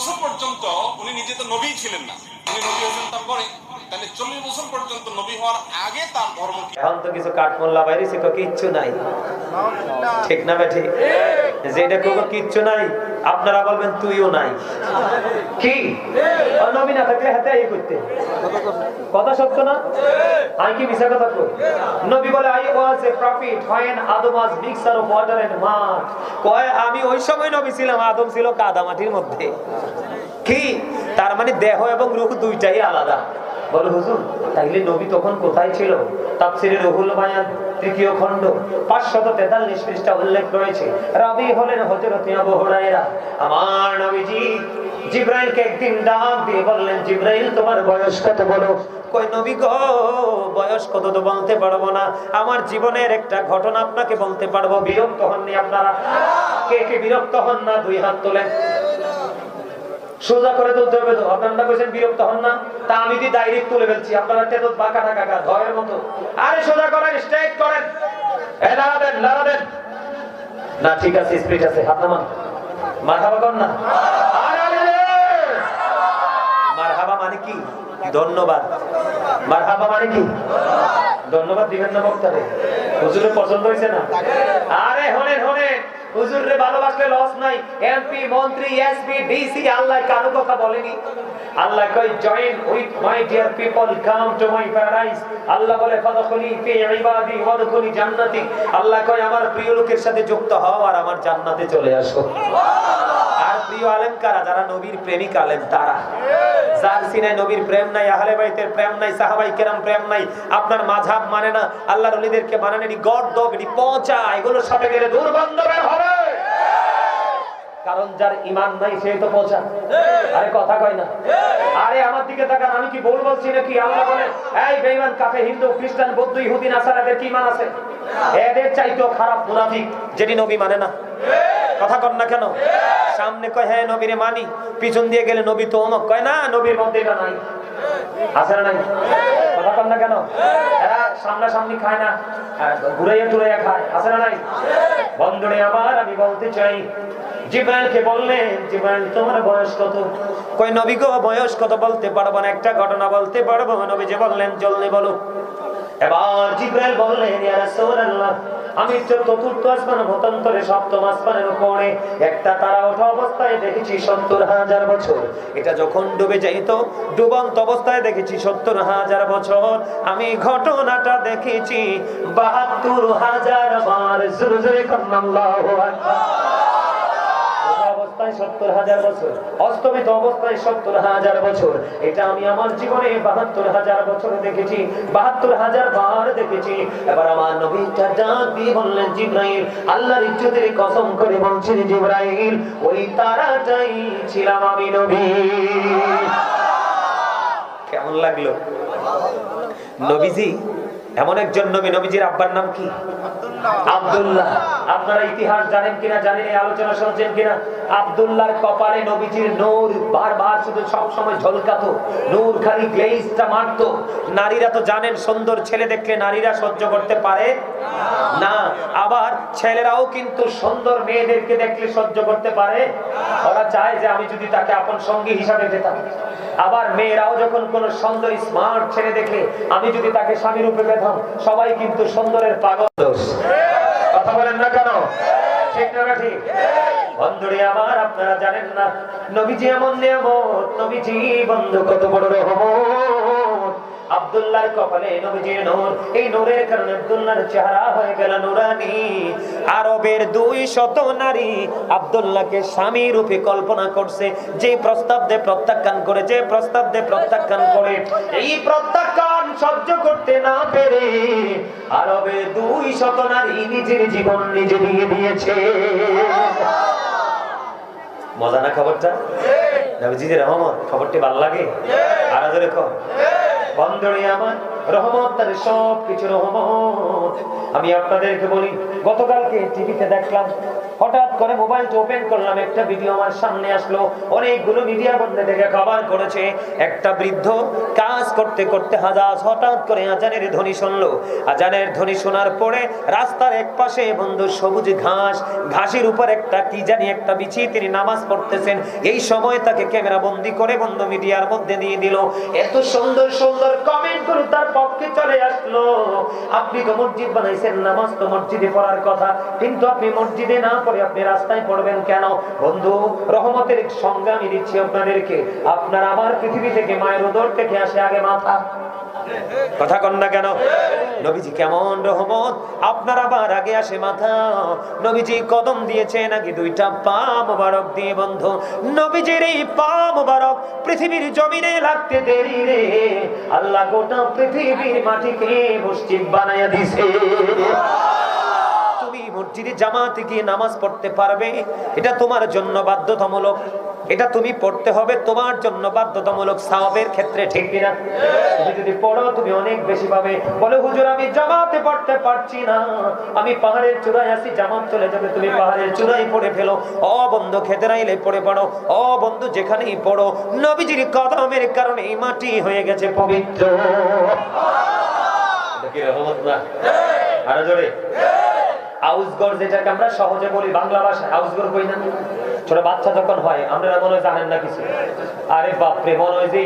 বছর পর্যন্ত উনি নিজে তো নবী ছিলেন না। উনি নবী হয়েছেন তারপরে। তাহলে চল্লিশ বছর পর্যন্ত নবী হওয়ার আগে তার ধর্ম এখন তো কিছু কাঠমোল্লা বাইরে সে কিচ্ছু নাই। ঠিক না বেঠি যেটা কোনো কিচ্ছু নাই, আপনারা বলবেন তুইও নাই। কি? নবী না থাকলে হাতে এই করতে। কথা সত্য না? আমি কি মিশা কথা কই? নবী বলে I was a prophet when Adam was mixture of water and mud কয়, আমি ওই সময় নবী ছিলাম, আদম ছিল কাদা মাটির মধ্যে। কি? তার মানে দেহ এবং রূহ দুইটাই আলাদা। বলো, হুজুর, তাইলে নবী তখন কোথায় ছিল? তাফসিরে রুহুল বায়ান, তৃতীয় খণ্ড পাঁচশত তেতাল্লিশ পৃষ্ঠা উল্লেখ রয়েছে রাবি হলেন হজরত আবু হুরায়রা। আমার নবীজি, জিব্রাইলকে একদিন ডাক দিয়ে বললেন, জিব্রাইল, তোমার বয়স কত বলো? কই নবী গো, বয়স কত তো বলতে পারব না। আমার জীবনের একটা ঘটনা আপনাকে বলতে পারব। বিরক্ত হননি আপনারা? কে কে বিরক্ত হন না? দুই হাত তোলেন। সোজা করে তুলতে হবে তো। আপনারা কইছেন, বিরক্ত হন না। তা আমি যদি ডাইরেক্ট তুলে ফেলছি। আপনারা টেতো বাঁকা টাকা কা ধয়ের মতো। আরে সোজা করেন স্ট্রেট করেন। এ লাড়া দেন লাড়া দেন। না, ঠিক আছে স্পিড আছে। হাত নামান। মারহাবা কর না! মারহাবা মানে কি? ধন্যবাদ। মারহাবা মানে কি? ধন্যবাদ দিবেন না বক্তারে। হুজুরের পছন্দ হয়েছে না? আরে হুজুর ভালোবাসলে লস নাই। এমপি মন্ত্রী এসপি ডিসি আল্লাহ কারও কথা বলেনি। আল্লাহ কই join with my dear people come to my paradise আল্লাহ বলে ফাদখুলি ফি ইবাদি ওয়াদখুলি জান্নাতি। আল্লাহ কই আমার প্রিয় লোকের সাথে যুক্ত হও আর আমার জান্নাতে চলে আসো। আর আলেম কারা? যারা নবীর প্রেমিক আলেম, তারা। যার নবীর প্রেম নাই, আহলে বাইতের প্রেম নাই, সাহাবাই কেরাম প্রেম নাই, আপনার মাঝাব মানে না, আল্লাহর মানে না এটি গর্দ এটি পচা গেলে দুর্গন্ধ বের হবে। কারণ যার ইমান নাই সেই তো পচা। আরে কথা কয় না। আরে আমার দিকে তাকান, আমি কি ভুল বলছি নাকি? আল্লাহ বলে, এই কাফে, হিন্দু, খ্রিস্টান, বৌদ্ধ, ইহুদি, নাসারাদের কি ইমান আছে? এদের চাইতেও খারাপ মুনাফিক, যেটি নবী মানে না। কথা কর না কেন? সামনে কয় হ্যাঁ নবীরে মানি। পিছন দিয়ে গেলে নবী তো অমক। কয়, না, নবীর মধ্যে নাই। আছে না নাই? কথা কর না কেন? সামনাসামনি খায় না। আর ঘুরাইয়া টুরাইয়া খায়। না নাই? বন্ধুরে আবার আমি বলতে চাই তোমার বয়স কত? নবী বয়স কত বলতে না। একটা ঘটনা বলতে পারব। নবী যে বললেন, জলদি বলো। এবার জিব্রাইল বললেন আমি চতুর্থ আসমান মতান্তরে সপ্তম আসমানের উপরে। একটা তারা ওঠা অবস্থায় দেখেছি সত্তর হাজার বছর। এটা যখন ডুবে যাইত, ডুবন্ত অবস্থায় দেখেছি সত্তর হাজার বছর। আমি ঘটনাটা দেখেছি, বাহাত্তর হাজার বার। জোরে জোরে ওঠা অবস্থায় সত্তর হাজার বছর অস্তমিত অবস্থায় সত্তর হাজার বছর। এটা আমি আমার জীবনে বাহাত্তর হাজার বছর দেখেছি বাহাত্তর হাজার বার দেখেছি। এবার আমার নবীটা ডাক দিয়ে বললেন জিব্রাইল আল্লাহর ইজ্জতের কসম করে বলছেন জিব্রাইল ওই তারাটাই ছিলাম আমি নবী। কেমন লাগল? নবীজি এমন একজন নবী নবীজির আব্বার নাম কি? আব্দুল্লাহ। আপনারা ইতিহাস জানেন কিনা, জানেন এই আলোচনা শুনছেন কিনা? আব্দুল্লাহর কপালে নবীজির নূর বারবার শুধু সব সময় ঝলকাতো, নূর খালি গ্লেজটা মারতো। নারীরা তো জানেন, সুন্দর ছেলে দেখলে নারীরা সহ্য করতে পারে না। আবার ছেলেরাও কিন্তু সুন্দর মেয়েদেরকে দেখলে সহ্য করতে পারে। ওরা চায় যে আমি যদি তাকে আপন সঙ্গী হিসাবে পেতাম। আবার মেয়েরাও যখন কোন সুন্দর স্মার্ট ছেলে দেখে আমি যদি তাকে স্বামী রূপে পেতাম, সবাই কিন্তু সুন্দরের পাগল। দোষ কথা বলেন না কেন? ঠিক না ঠিক? বন্ধুরে আমার, আপনারা জানেন না, নবীজি এমন নিয়ামত, নবীজি বন্ধু কত বড় রহমত। আব্দুল্লাহর কপালে নবীজির নূর। এই নূরের কারণে আব্দুল্লাহর চেহারা হয়ে গেল নুরানি। আরবের দুই শত নারী আব্দুল্লাহকে স্বামী রূপে কল্পনা করছে। যে প্রস্তাব দে প্রত্যাখ্যান করে যে প্রস্তাব দে প্রত্যাখ্যান করে এই প্রত্যাখ্যান সহ্য করতে না পেরে আরবের দুই শত নারী নিজের জীবন নিজে দিয়ে দিয়েছে মজা না খবরটা? নবীজির রহমত খবরটি ভালো লাগে? আর জোরে কম বন্ধনে আমার রহমত তার সবকিছু রহমত। আমি আপনাদেরকে বলি গতকালকে টিভিতে দেখলাম হঠাৎ করে মোবাইলটা ওপেন করলাম, একটা ভিডিও আমার সামনে আসলো। অনেকগুলো মিডিয়া বন্ধে থেকে খবর করেছে। একটা বৃদ্ধ কাজ করতে করতে হাজার, হঠাৎ করে আজানের ধ্বনি শুনলো। আজানের ধ্বনি শোনার পরে রাস্তার এক পাশে বন্ধু সবুজ ঘাস, ঘাসের উপর একটা কি জানি একটা বিছিয়ে তিনি নামাজ পড়তেছেন। এই সময় তাকে ক্যামেরা বন্দি করে বন্ধু মিডিয়ার মধ্যে দিয়ে দিল। এত সুন্দর সুন্দর কমেন্ট করে তার পক্ষে চলে আসলো। আপনি তো মসজিদ বানাইছেন, নামাজ তো মসজিদে পড়ার কথা। কিন্তু আপনি মসজিদে না পড়ে আপনি রাস্তায় পড়বেন কেন? বন্ধু, রহমতের সংজ্ঞা আমি দিচ্ছি আপনাদেরকে। আপনার আমার পৃথিবী থেকে মায়ের উদর থেকে আসে আগে মাথা। কথা কন না কেন? নবীজি কেমন রহমত? আপনার আবার আগে আসে মাথা। নবীজি কদম দিয়েছে নাকি দুইটা পা মোবারক দিয়ে বন্ধ। নবীজির এই পা মোবারক পৃথিবীর জমিনে লাগতে দেরি রে। আল্লাহ গোটা পৃথিবীর মাটিকে মসজিদ বানাইয়া দিছে মসজিদে জামাতে গিয়ে নামাজ পড়তে পারবে, এটা তোমার জন্য বাধ্যতামূলক। এটা তুমি পড়তে হবে, তোমার জন্য বাধ্যতামূলক সাহাবের ক্ষেত্রে, ঠিক কিনা? তুমি যদি পড়ো, তুমি অনেক বেশি পাবে। বলে, হুজুর, আমি জামাতে পড়তে পারছি না। আমি পাহাড়ের চূড়ায় আছি, জামাত চলে যাবে, তুমি পাহাড়ের চূড়ায় পড়ে ফেলো। অ বন্ধু খেতে নাইলে পড়ে পড়ো। অ বন্ধু, যেখানেই পড়ো, নবীজির কদমের কারণে এই মাটি হয়ে গেছে পবিত্র। আরও জোরে। আউসগড় যেটাকে আমরা সহজে বলি বাংলা ভাষায় আউসগড় কই না? ছোট বাচ্চা যখন হয়, আপনারা মনে জানেন না কিছু। আরে বাপরে, মনে হয় যে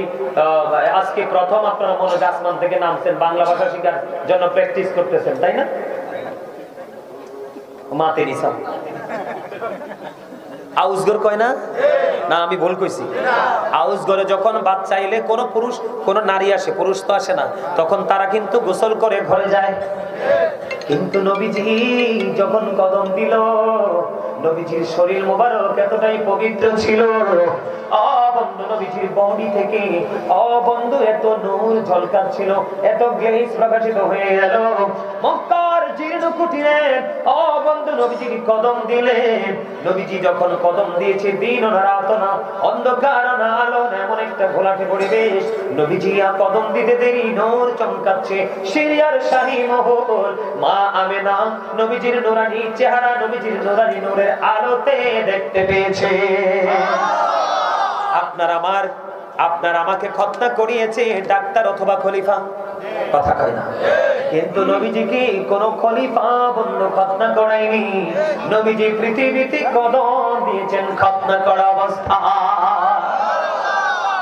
আজকে প্রথম আপনারা মনে হয় আসমান থেকে নামছেন, বাংলা ভাষা শেখার জন্য প্র্যাকটিস করতেছেন, তাই না? মাতে আউসগর কয় না? না, আমি ভুল কইছি। আউসগরে যখন বাচ্চা এলে কোন পুরুষ, কোন নারী আসে, পুরুষ তো আসে না, তখন তারা কিন্তু গোসল করে ঘরে যায়। কিন্তু নবীজি যখন কদম দিল, নবীজির শরীর মোবারক এতটাই পবিত্র ছিল। অবন্ধ নবীজির বডি থেকে অবন্ধ এত নূর ঝলকাচ্ছিল, এত গ্লেজ প্রকাশিত হয়ে গেল। মক্কার জীর্ণ নবীজির কদম নবীজি যখন কদম দিয়েছে, দিন রাত না, অন্ধকার না আলো এমন একটা ঘোলাটে পরিবেশ। নবীজি কদম দিতে দেরি, নূর চমকাচ্ছে, সিরিয়ার মহল। মা নবীজির নুরানি চেহারা, নবীজির নুরানি নূরের আলোতে দেখতে পেয়েছে। আপনার আমার, আপনার আমাকে খতনা করিয়েছে ডাক্তার অথবা খলিফা। কথা কয় না। কিন্তু নবীজি কি কোন খলিফা বন্য খতনা করায়নি। নবীজি পৃথিবীতে কদম দিয়েছেন খতনা করা অবস্থা।